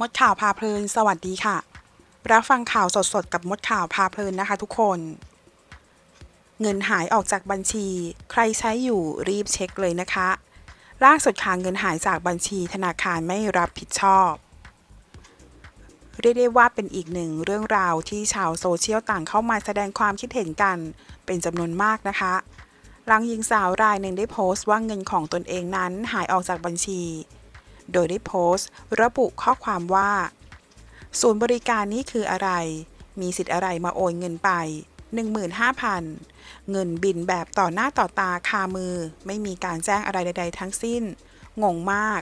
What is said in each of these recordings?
มดข่าวพาเพลิน สวัสดีค่ะ รับฟังข่าวสดๆ กับมดข่าวพาเพลินนะคะทุกคน เงินหายออกจากบัญชี ใครใช้อยู่รีบเช็คเลยนะคะ ล่าสุดค่ะเงินหายจากบัญชีธนาคารไม่รับผิดชอบ เรียกได้ว่าเป็นอีกหนึ่งเรื่องราวที่ชาวโซเชียลต่างเข้ามาแสดงความคิดเห็นกัน เป็นจำนวนมากนะคะหลังหญิงสาวรายหนึ่งได้โพสต์ว่าเงินของตนเองนั้นหายออกจากบัญชี โดยได้โพสต์ ระบุข้อความว่า ศูนย์บริการนี้คืออะไร มีสิทธิ์อะไรมาโอนเงินไป 15,000 เงินบินแบบต่อหน้าต่อตาคามือ ไม่มีการแจ้งอะไรใด ๆ ทั้งสิ้น งงมาก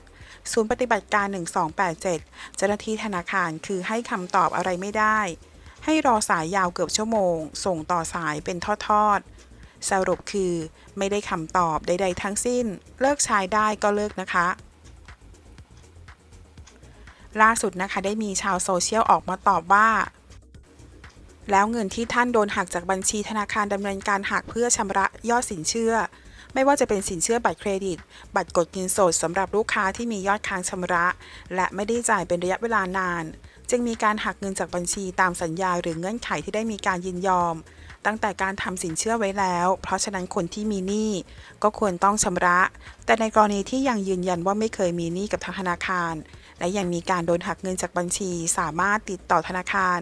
ศูนย์ปฏิบัติการ 1287 เจ้าหน้าที่ธนาคารคือให้คำตอบอะไรไม่ได้ ให้รอสายยาวเกือบชั่วโมง ส่งต่อสายเป็นทอดๆสรุปคือไม่ได้คำตอบใด ๆ ทั้งสิ้น เลิกใช้ได้ก็เลิกนะคะ ล่าสุดนะคะได้มีชาวโซเชียลออกมาตอบว่า แล้วเงินที่ท่านโดนหักจากบัญชีธนาคารดำเนินการหักเพื่อชำระยอดสินเชื่อ ไม่ว่าจะเป็นสินเชื่อบัตรเครดิต บัตรกดเงินสดสำหรับลูกค้าที่มียอดค้างชำระ และไม่ได้จ่ายเป็นระยะเวลานาน จึงมีการหักเงินจากบัญชีตามสัญญาหรือเงื่อนไขที่ได้มีการยินยอม ตั้งแต่การทำสินเชื่อไว้แล้ว เพราะฉะนั้นคนที่มีหนี้ก็ควรต้องชำระ แต่ในกรณีที่ยังยืนยันว่าไม่เคยมีหนี้กับทางธนาคาร และยังมีการโดนหักเงินจากบัญชี สามารถติดต่อธนาคาร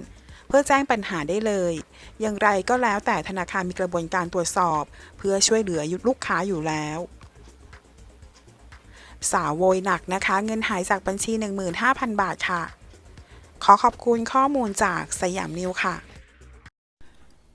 เพื่อแจ้งปัญหาได้เลย อย่างไรก็แล้วแต่ธนาคารมีกระบวนการตรวจสอบ เพื่อช่วยเหลือลูกค้าอยู่แล้ว สาวโวยหนักนะคะ เงินหายจากบัญชี 15,000 บาทค่ะ ขอขอบคุณข้อมูลจากสยามนิวค่ะ